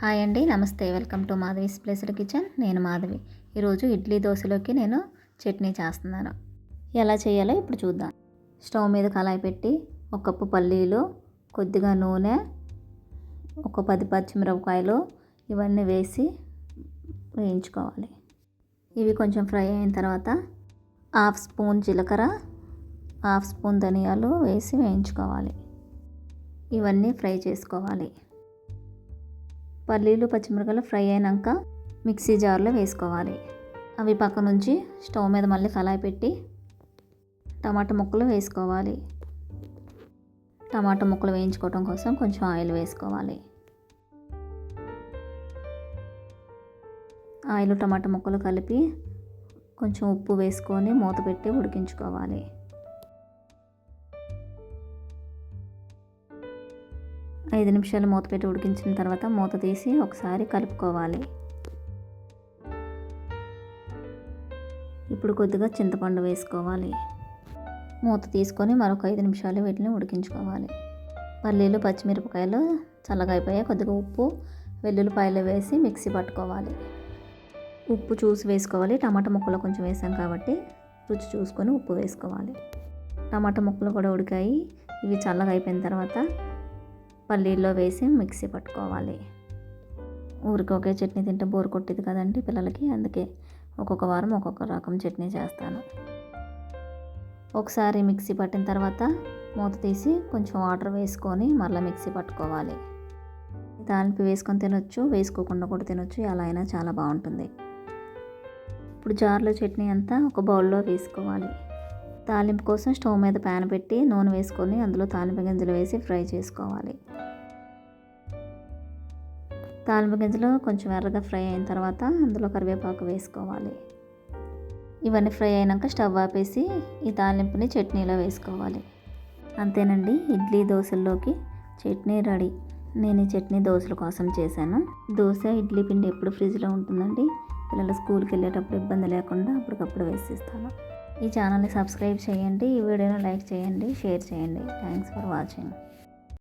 Hi అండి నమస్తే. Welcome to Madhavi's placed kitchen. నేను మాధవి. ఈరోజు ఇడ్లీ దోశలోకి నేను చట్నీ చేస్తున్నాను. ఎలా చేయాలో ఇప్పుడు చూద్దాం. స్టవ్ మీద కళాయి పెట్టి ఒక కప్పు పల్లీలు కొద్దిగా నూనె ఒక పది పచ్చిమిరపకాయలు ఇవన్నీ వేసి వేయించుకోవాలి. ఇవి కొంచెం ఫ్రై అయిన తర్వాత హాఫ్ స్పూన్ జీలకర్ర హాఫ్ స్పూన్ ధనియాలు వేసి వేయించుకోవాలి. ఇవన్నీ ఫ్రై చేసుకోవాలి. పల్లీలు పచ్చిమిరపకాయలు ఫ్రై అయినాక మిక్సీ జార్లో వేసుకోవాలి. అవి పక్క నుంచి స్టవ్ మీద మళ్ళీ కళాయి పెట్టి టమాటా ముక్కలు వేసుకోవాలి. టమాటా ముక్కలు వేయించుకోవడం కోసం కొంచెం ఆయిల్ వేసుకోవాలి. ఆయిల్ టమాటా ముక్కలు కలిపి కొంచెం ఉప్పు వేసుకొని మూత పెట్టి ఉడికించుకోవాలి. ఐదు నిమిషాలు మూత పెట్టి ఉడికించిన తర్వాత మూత తీసి ఒకసారి కలుపుకోవాలి. ఇప్పుడు కొద్దిగా చింతపండు వేసుకోవాలి. మూత తీసుకొని మరొక ఐదు నిమిషాలు వీటిని ఉడికించుకోవాలి. పల్లీలు పచ్చిమిరపకాయలు చల్లగా అయిపోయాయి. కొద్దిగా ఉప్పు వెల్లుల్లిపాయలు వేసి మిక్సీ పట్టుకోవాలి. ఉప్పు చూసి వేసుకోవాలి. టమాటా ముక్కలు కొంచెం వేసాం కాబట్టి రుచి చూసుకొని ఉప్పు వేసుకోవాలి. టమాటా ముక్కలు కూడా ఉడికాయి. ఇవి చల్లగా అయిపోయిన తర్వాత పల్లీల్లో వేసి మిక్సీ పట్టుకోవాలి. ఊరికి ఒకే చట్నీ తింటే బోరు కొట్టేది కదండి పిల్లలకి అందుకే ఒక్కొక్క వారం ఒక్కొక్క రకం చట్నీ చేస్తాను. ఒకసారి మిక్సీ పట్టిన తర్వాత మూత తీసి కొంచెం వాటర్ వేసుకొని మళ్ళీ మిక్సీ పట్టుకోవాలి. తాలింపు వేసుకొని తినొచ్చు వేసుకోకుండా కూడా తినొచ్చు ఎలా అయినా చాలా బాగుంటుంది. ఇప్పుడు జార్లో చట్నీ అంతా ఒక బౌల్లో వేసుకోవాలి. తాలింపు కోసం స్టవ్ మీద ప్యాన్ పెట్టి నూనె వేసుకొని అందులో తాలింపు గింజలు వేసి ఫ్రై చేసుకోవాలి. తాలింపు గింజలు కొంచెం ఎర్రగా ఫ్రై అయిన తర్వాత అందులో కరివేపాకు వేసుకోవాలి. ఇవన్నీ ఫ్రై అయినాక స్టవ్ ఆపేసి ఈ తాలింపుని చట్నీలో వేసుకోవాలి. అంతేనండి ఇడ్లీ దోశల్లోకి చట్నీ రెడీ. నేను ఈ చట్నీ దోశల కోసం చేశాను. దోశ ఇడ్లీ పిండి ఎప్పుడు ఫ్రిడ్జ్లో ఉంటుందండి? పిల్లలు స్కూల్కి వెళ్ళేటప్పుడు ఇబ్బంది లేకుండా అప్పటికప్పుడు వేసిస్తాను. ఈ ఛానల్ని సబ్స్క్రైబ్ చేయండి ఈ వీడియోని లైక్ చేయండి షేర్ చేయండి. Thanks for watching